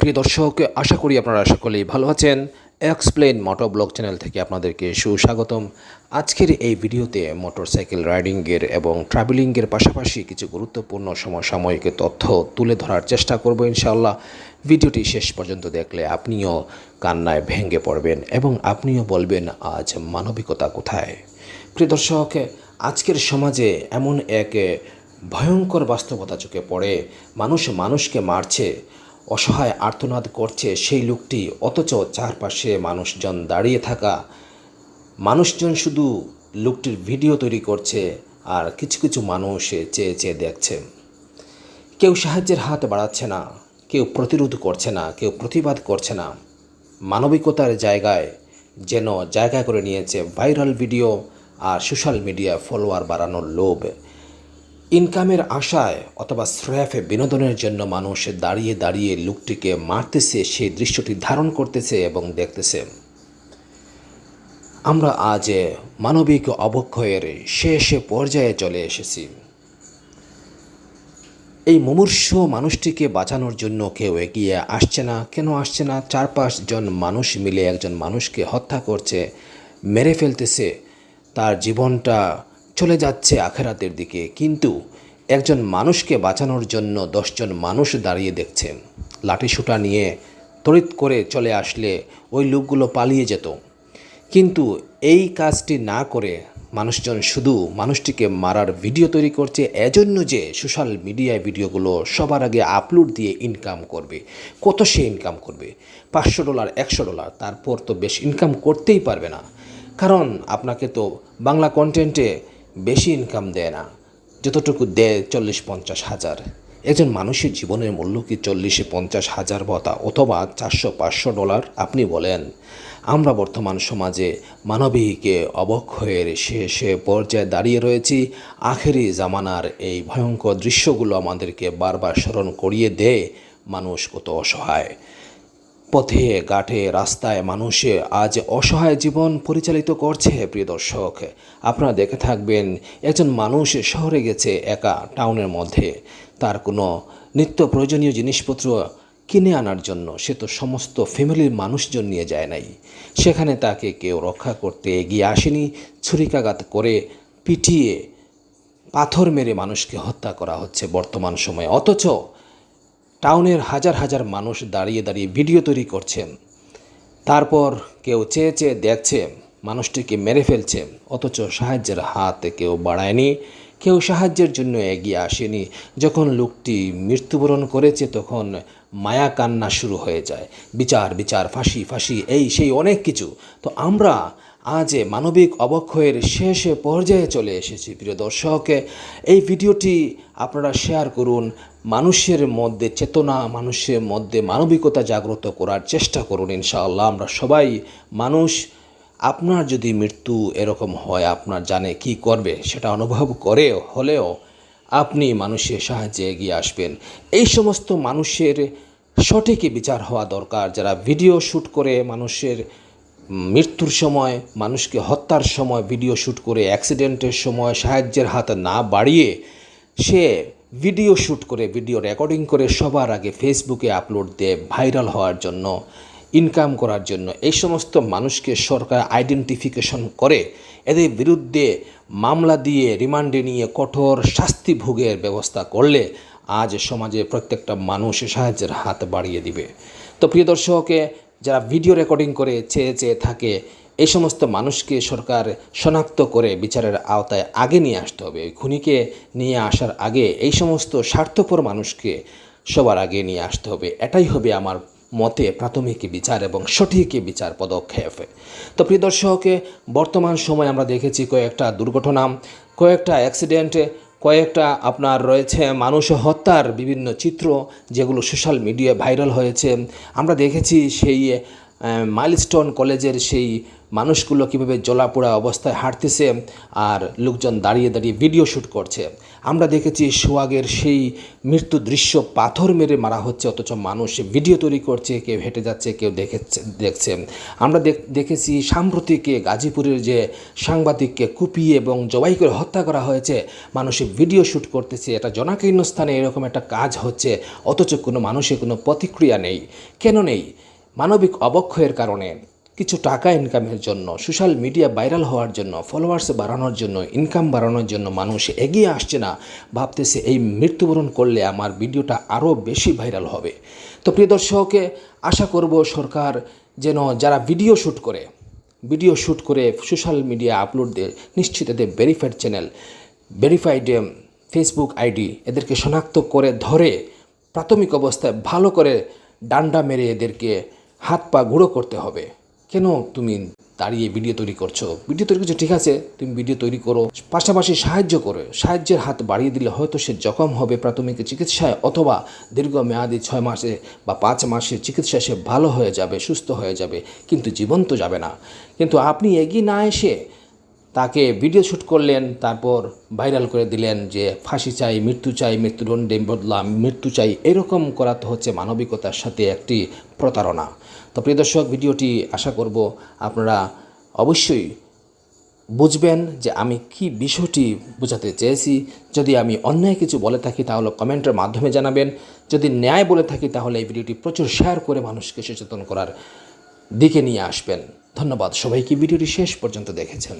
প্রিয় দর্শক, আশা করি আপনারা সকলেই ভালো আছেন। এক্সপ্লেন মোটর ব্লগ চ্যানেল থেকে আপনাদেরকে সুস্বাগতম। আজকের এই ভিডিওতে মোটরসাইকেল রাইডিংয়ের এবং ট্রাভেলিংয়ের পাশাপাশি কিছু গুরুত্বপূর্ণ সমসাময়িক তথ্য তুলে ধরার চেষ্টা করব ইনশাআল্লাহ। ভিডিওটি শেষ পর্যন্ত দেখলে আপনিও কান্নায় ভেঙে পড়বেন এবং আপনিও বলবেন, আজ মানবিকতা কোথায়? প্রিয় দর্শক, আজকের সমাজে এমন এক ভয়ঙ্কর বাস্তবতা চোখে পড়ে। মানুষ মানুষকে মারছে অসহায় আর্তনাদ করছে সেই লোকটি, অথচ চারপাশে মানুষজন দাঁড়িয়ে থাকা। মানুষজন শুধু লোকটির ভিডিও তৈরি করছে আর কিছু কিছু মানুষ চেয়ে চেয়ে দেখছে। কেউ সাহায্যের হাত বাড়াচ্ছে না, কেউ প্রতিরোধ করছে না, কেউ প্রতিবাদ করছে না। মানবিকতার জায়গায় যেন জায়গা করে নিয়েছে ভাইরাল ভিডিও আর সোশ্যাল মিডিয়া ফলোয়ার বাড়ানোর লোভ। ইনকামের আশায় অথবা স্র্যাফে বিনোদনের জন্য মানুষ দাঁড়িয়ে দাঁড়িয়ে লোকটিকে মারতেছে সেই দৃশ্যটি ধারণ করতেছে এবং দেখতেছে। আমরা আজ মানবিক অবক্ষয়ের শেষ পর্যায়ে চলে এসেছি। এই মুমূর্ষ মানুষটিকে বাঁচানোর জন্য কেউ এগিয়ে আসছে না। কেন আসছে না? চার পাঁচজন মানুষ মিলে একজন মানুষকে হত্যা করছে, মেরে ফেলতেছে। তার জীবনটা চলে যাচ্ছে আখেরাতের দিকে। কিন্তু একজন মানুষকে বাঁচানোর জন্য দশজন মানুষ দাঁড়িয়ে দেখছে লাঠিসুটা নিয়ে তড়িৎ করে চলে আসলে ওই লোকগুলো পালিয়ে যেত। কিন্তু এই কাজটি না করে মানুষজন শুধু মানুষটিকে মারার ভিডিও তৈরি করছে, এজন্য যে সোশ্যাল মিডিয়ায় ভিডিওগুলো সবার আগে আপলোড দিয়ে ইনকাম করবে। কত সে ইনকাম করবে? পাঁচশো ডলার, একশো ডলার, তারপর তো বেশ ইনকাম করতেই পারবে না। কারণ আপনাকে তো বাংলা কন্টেন্টে বেশি ইনকাম দেয় না। যতটুকু দেয় চল্লিশ পঞ্চাশ হাজার। একজন মানুষের জীবনের মূল্য কি চল্লিশে পঞ্চাশ হাজার ভতা অথবা চারশো, পাঁচশো ডলার? আপনি বলেন, আমরা বর্তমান সমাজে মানবিকে অবক্ষয়ের শেষে পর্যায়ে দাঁড়িয়ে রয়েছি। আখেরি জামানার এই ভয়ঙ্কর দৃশ্যগুলো আমাদেরকে বারবার স্মরণ করিয়ে দেয়। মানুষ কত অসহায়। পথে, ঘাটে, রাস্তায় মানুষে আজ অসহায় জীবন পরিচালিত করছে, প্রিয় দর্শক। আপনারা দেখে থাকবেন, একজন মানুষ শহরে গেছে একা টাউনের মধ্যে। তার কোনো নিত্য প্রয়োজনীয় জিনিসপত্র কিনে আনার জন্য সে তো সমস্ত ফ্যামিলির মানুষজন নিয়ে যায় নাই। সেখানে তাকে কেউ রক্ষা করতে এগিয়ে আসেনি, ছুরিকাঘাত করে পিটিয়ে পাথর মেরে মানুষকে হত্যা করা হচ্ছে বর্তমান সময়ে। অথচ টাউনের হাজার হাজার মানুষ দাঁড়িয়ে দাঁড়িয়ে ভিডিও তৈরি করছেন তারপর কেউ চেয়ে চেয়ে দেখছে, মানুষটিকে মেরে ফেলছে, অথচ সাহায্যের হাত কেউ বাড়ায়নি, কেউ সাহায্যের জন্য এগিয়ে আসেনি। যখন লোকটি মৃত্যুবরণ করেছে, তখন মায়া কান্না শুরু হয়ে যায়। বিচার বিচার, ফাঁসি ফাঁসি, এই, সেই অনেক কিছু। তো আমরা আজ মানবিক অবক্ষয়ের শেষ পর্যায়ে চলে এসেছি। প্রিয় দর্শক, এই ভিডিওটি আপনারা শেয়ার করুন, মানুষের মধ্যে চেতনা, মানুষের মধ্যে মানবিকতা জাগ্রত করার চেষ্টা করুন ইনশাআল্লাহ। আমরা সবাই মানুষ, আপনার যদি মৃত্যু এরকম হয়, আপনার জানে কি করবে, সেটা অনুভব করে, হলেও আপনি মানুষের সাহায্যে এগিয়ে আসবেন। এই সমস্ত মানুষের সঠিক বিচার হওয়া দরকার। যারা ভিডিও শ্যুট করে মানুষের মৃত্যুর সময়, মানুষকে হত্যার সময় ভিডিও শ্যুট করে অ্যাক্সিডেন্টের সময় সাহায্যের হাত না বাড়িয়ে সে ভিডিও শ্যুট করে ভিডিও রেকর্ডিং করে সবার আগে ফেসবুকে আপলোড দেয় ভাইরাল হওয়ার জন্য ইনকাম করার জন্য। এই সমস্ত মানুষকে সরকার আইডেন্টিফিকেশন করে, এদের বিরুদ্ধে মামলা দিয়ে রিমান্ডে নিয়ে কঠোর শাস্তি ভোগের ব্যবস্থা করলে আজ সমাজে প্রত্যেকটা মানুষ সাহায্যের হাত বাড়িয়ে দিবে। তো প্রিয় দর্শকে যারা ভিডিও রেকর্ডিং করে চেয়ে চেয়ে থাকে এই সমস্ত মানুষকে সরকার শনাক্ত করে বিচারের আওতায় আগে নিয়ে আসতে হবে। খুনিকে নিয়ে আসার আগে এই সমস্ত স্বার্থপর মানুষকে সবার আগে নিয়ে আসতে হবে। এটাই হবে আমার মতে প্রাথমিক বিচার এবং সঠিক বিচার পদক্ষেপ। তো প্রিয় দর্শক বর্তমান সময় আমরা দেখেছি কয়েকটা দুর্ঘটনা, কয়েকটা অ্যাক্সিডেন্টে কয়েকটা আপনার রয়েছে মানুষ হত্যার বিভিন্ন চিত্র যেগুলো সোশ্যাল মিডিয়ায় ভাইরাল হয়েছে। আমরা দেখেছি সেই মাইলস্টোন কলেজের সেই মানুষগুলো কীভাবে জলাপোড়া অবস্থায় হাঁটতেছে আর লোকজন দাঁড়িয়ে দাঁড়িয়ে ভিডিও শ্যুট করছে। আমরা দেখেছি সোয়াগের সেই মৃত্যু দৃশ্য পাথর মেরে মারা হচ্ছে, অথচ মানুষ ভিডিও তৈরি করছে, কেউ হেঁটে যাচ্ছে, কেউ দেখেছে দেখছে। আমরা দেখ- দেখেছি সাম্প্রতিকে গাজীপুরের যে সাংবাদিককে কুপিয়ে এবং জবাই করে হত্যা করা হয়েছে, মানুষ ভিডিও শ্যুট করতেছে। এটা জনাকীর্ণ স্থানে এরকম একটা কাজ হচ্ছে, অথচ কোনো মানুষের কোনো প্রতিক্রিয়া নেই। কেন নেই? মানবিক অবক্ষয়ের কারণে কিছু টাকা ইনকামের জন্য সোশ্যাল মিডিয়া ভাইরাল হওয়ার জন্য ফলোয়ার্স বাড়ানোর জন্য ইনকাম বাড়ানোর জন্য মানুষ এগিয়ে আসছে না, ভাবতেছে এই মৃত্যুবরণ করলে আমার ভিডিওটা আরও বেশি ভাইরাল হবে। তো প্রিয় দর্শককে আশা করব সরকার যেন যারা ভিডিও শ্যুট করে ভিডিও শ্যুট করে সোশ্যাল মিডিয়া আপলোড দিয়ে নিশ্চিত এদের verified channel verified Facebook ID এদেরকে শনাক্ত করে ধরে, প্রাথমিক অবস্থায় ভালো করে ডান্ডা মেরে এদেরকে হাত পা গুঁড়ো করতে হবে। কেন তুমি দাঁড়িয়ে ভিডিও তৈরি করছ? ভিডিও তৈরি করছ, ঠিক আছে, তুমি ভিডিও তৈরি করো। পাশাপাশি সাহায্য করো। সাহায্যের হাত বাড়িয়ে দিলে হয়তো সে জখম হবে প্রাথমিক চিকিৎসায়, অথবা দীর্ঘ মেয়াদি ছয় মাসে বা পাঁচ মাসে চিকিৎসা সে ভালো হয়ে যাবে, সুস্থ হয়ে যাবে, কিন্তু জীবন তো যাবে না। কিন্তু আপনি এগিয়ে না এসে তাকে ভিডিও শ্যুট করলেন, তারপর ভাইরাল করে দিলেন যে ফাঁসি চাই, মৃত্যু চাই মৃত্যুদণ্ডে বদলাম মৃত্যু চাই, এরকম করা তো হচ্ছে মানবিকতার সাথে একটি প্রতারণা। তো প্রিয় দর্শক, ভিডিওটি আশা করব আপনারা অবশ্যই বুঝবেন যে আমি কি বিষয়টি বোঝাতে চেয়েছি। যদি আমি অন্যায় কিছু বলে থাকি, তাহলে কমেন্টের মাধ্যমে জানাবেন। যদি ন্যায় বলে থাকি, তাহলে এই ভিডিওটি প্রচুর শেয়ার করে মানুষকে সচেতন করার দিকে নিয়ে আসবেন। ধন্যবাদ সবাইকে। ভিডিওটি শেষ পর্যন্ত দেখেছেন।